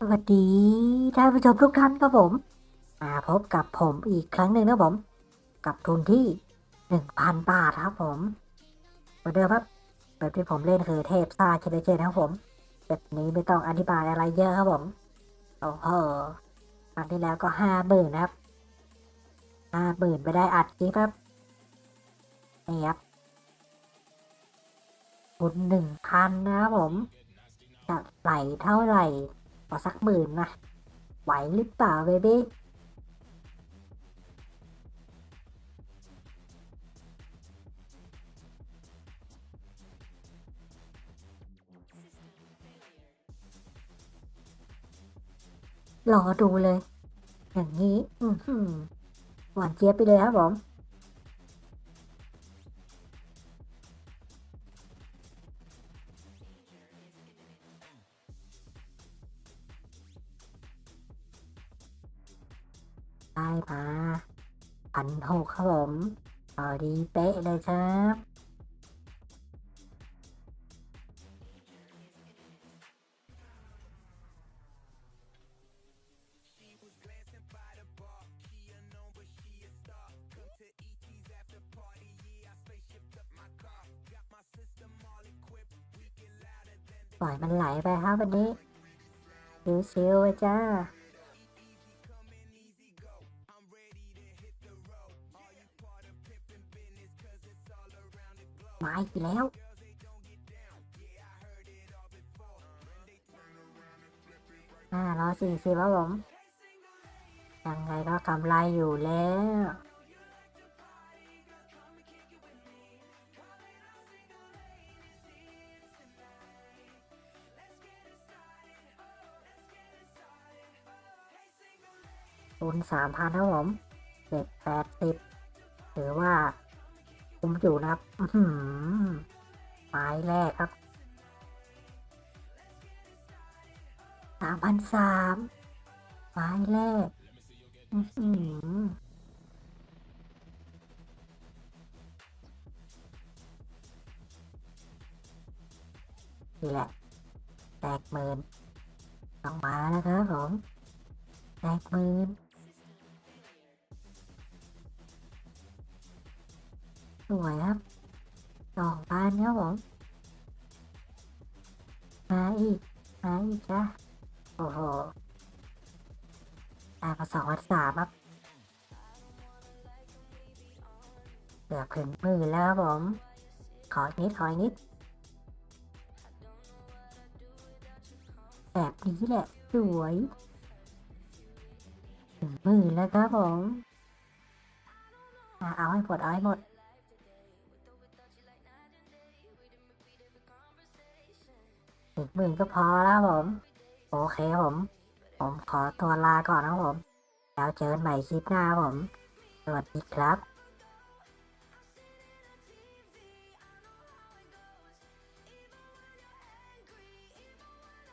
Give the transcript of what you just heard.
สวัสดีท่านผู้ชมทุกท่านครับผม มาพบกับผมอีกครั้งหนึ่งนะผม กับทุนที่หนึ่งพันบาทครับผมเหมือนเดิมครับ แบบที่ผมเล่นคือเทพซ่าเชลเจนครับผมแบบนี้ไม่ต้องอธิบายอะไรเยอะครับผม โอ้โหครั้งที่แล้วก็ห้าหมื่นะครับห้าหมื่นไปได้อัดคลิปครับนี่ครับทุนหนึ่งพันนะครับผมจะไหลเท่าไหร่ ขอสักหมื่นนะ ไหวหรือเปล่าเบบี้รอดูเลย อย่างนี้ อืหวานเจี๊ยบไปเลยครับผม ได้มาพันหกครับผมพอดีเป๊ะเลยครับปล่อยมันไหลไปครับวันนี้ชิวๆไปจ้า มาอีกแล้วห้าร้อยสี่สิบแล้วผมยังไงก็กำไรอยู่แล้วทุนสามพันครับผมเจ็ดแปดสิบถือว่า คุมอยู่นะครับหือไม้แรกครับสามพันสามไม้แรกอื้อหือนี่แหละ แตกหมื่นต้องมาแล้วครับผม แตกหมื่น สวยครับสองพันครับผมมาอีกมาอีกจ้ะโอ้โหได้มาสองพันสามครับเกือบถึงหมื่นแล้วครับผม ขออีกนิด ขออีกนิด แบบนี้แหละ สวย ถึงหมื่นแล้วครับผมอะเอาให้หมด เอาให้หมด ถึงหมื่นก็พอแล้วผม โอเคผม ผมขอตัวลาก่อนนะครับผม แล้วเจอกันใหม่คลิปหน้าผม สวัสดีครับ